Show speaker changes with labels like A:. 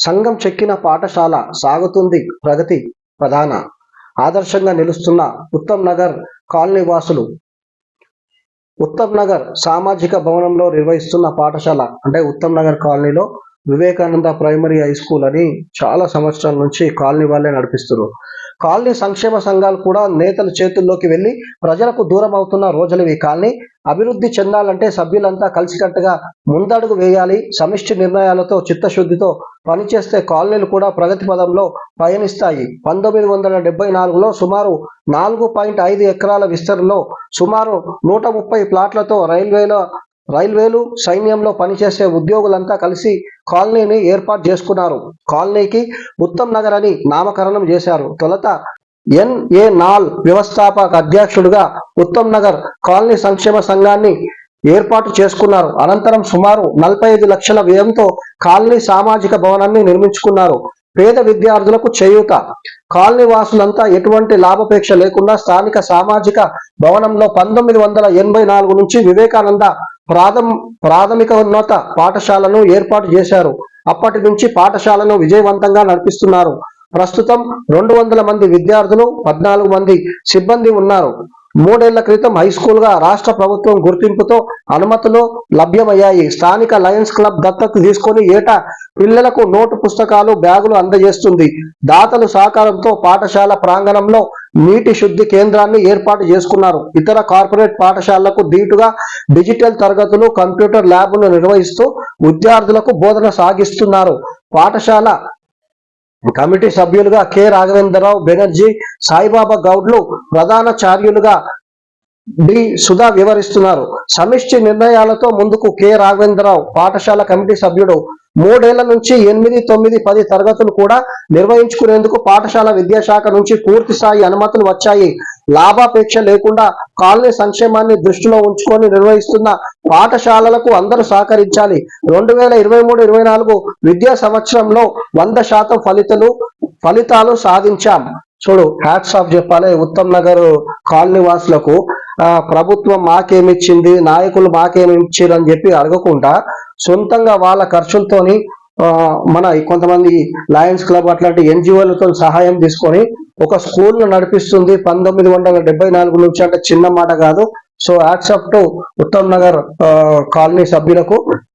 A: సంఘం చెక్కిన పాఠశాల సాగుతుంది ప్రగతి ప్రధాన. ఆదర్శంగా నిలుస్తున్న ఉత్తమ్ నగర్ కాలనీ వాసులు ఉత్తమ్ నగర్ సామాజిక భవనంలో నిర్వహిస్తున్న పాఠశాల అంటే ఉత్తమ్ నగర్ కాలనీలో వివేకానంద ప్రైమరీ హై స్కూల్ అని చాలా సంవత్సరాల నుంచి కాలనీ వాళ్ళే నడిపిస్తున్నారు. కాలనీ సంక్షేమ సంఘాలు కూడా నేతల చేతుల్లోకి వెళ్ళి ప్రజలకు దూరం అవుతున్న రోజులు ఈ కాలనీ. అభివృద్ధి చెందాలంటే సభ్యులంతా కలిసికట్టుగా ముందడుగు వేయాలి సమిష్టి నిర్ణయాలతో చిత్తశుద్ధితో పనిచేసే కాలనీలు కూడా ప్రగతి పదంలో పయనిస్తాయి. పంతొమ్మిది వందల డెబ్బై నాలుగులో సుమారు నాలుగు పాయింట్ ఐదు ఎకరాల విస్తరణలో సుమారు నూట ముప్పై ప్లాట్లతో రైల్వేల రైల్వేలు సైన్యంలో పనిచేసే ఉద్యోగులంతా కలిసి కాలనీని ఏర్పాటు చేసుకున్నారు. కాలనీకి ఉత్తమ్ నగర్ అని నామకరణం చేశారు. తొలత ఎన్ఏ నాల్ వ్యవస్థాపక అధ్యక్షుడిగా ఉత్తమ్ నగర్ కాలనీ సంక్షేమ సంఘాన్ని ఏర్పాటు చేసుకున్నారు. అనంతరం సుమారు నలభై ఐదు లక్షల వ్యయంతో కాలనీ సామాజిక భవనాన్ని నిర్మించుకున్నారు. పేద విద్యార్థులకు చేయూత. కాలనీ వాసులంతా ఎటువంటి లాభాపేక్ష లేకుండా స్థానిక సామాజిక భవనంలో పంతొమ్మిది వందల ఎనభై నాలుగు నుంచి వివేకానంద ప్రాథమ ప్రాథమిక ఉన్నత పాఠశాలను ఏర్పాటు చేశారు. అప్పటి నుంచి పాఠశాలను విజయవంతంగా నడిపిస్తున్నారు. ప్రస్తుతం రెండు వందల మంది విద్యార్థులు పద్నాలుగు మంది సిబ్బంది ఉన్నారు. మూడేళ్ళ క్రితం హై స్కూల్గా రాష్ట్ర ప్రభుత్వం గుర్తింపుతో అనుమతులు లభ్యమయ్యాయి. స్థానిక లయన్స్ క్లబ్ దత్తత తీసుకుని ఏటా పిల్లలకు నోటు పుస్తకాలు బ్యాగులు అందజేస్తుంది. దాతలు సహకారంతో పాఠశాల ప్రాంగణంలో నీటి శుద్ధి కేంద్రాన్ని ఏర్పాటు చేసుకున్నారు. ఇతర కార్పొరేట్ పాఠశాలలకు దీటుగా డిజిటల్ తరగతులు కంప్యూటర్ ల్యాబ్ను నిర్వహిస్తూ విద్యార్థులకు బోధన సాగిస్తున్నారు. పాఠశాల కమిటీ సభ్యులుగా కె రాఘవేంద్రరావు బెనర్జీ సాయిబాబా గౌడ్లు ప్రధానాచార్యులుగా డి సుధా వివరిస్తున్నారు. సమిష్టి నిర్ణయాలతో ముందుకు కె రాఘవేంద్రరావు పాఠశాల కమిటీ సభ్యుడు మూడేళ్ళ నుంచి ఎనిమిది తొమ్మిది పది తరగతులు కూడా నిర్వహించుకునేందుకు పాఠశాల విద్యాశాఖ నుంచి పూర్తి స్థాయి అనుమతులు వచ్చాయి. లాభాపేక్ష లేకుండా కాలనీ సంక్షేమాన్ని దృష్టిలో ఉంచుకొని నిర్వహిస్తున్న పాఠశాలలకు అందరూ సహకరించాలి. రెండు వేల ఇరవై మూడు ఇరవై నాలుగు విద్యా సంవత్సరంలో వంద శాతం ఫలితాలు ఫలితాలు సాధించాం. చూడు హ్యాట్స్ ఆఫ్ చెప్పాలి. ఉత్తమ్ నగర్ కాలనీ వాసులకు ఆ, ప్రభుత్వం మాకేమిచ్చింది నాయకులు మాకేమి ఇచ్చారు అని చెప్పి అడగకుండా సొంతంగా వాళ్ళ ఖర్చులతోని మన కొంతమంది లయన్స్ క్లబ్ అట్లాంటి ఎన్జిఓలతో సహాయం తీసుకొని ఒక స్కూల్ నడిపిస్తుంది. పంతొమ్మిది వందల డెబ్బై నాలుగు నుంచి అంటే చిన్న మాట కాదు. సో యాక్సెప్ట్ ఉత్తమ్ నగర్ ఆ, కాలనీ సభ్యులకు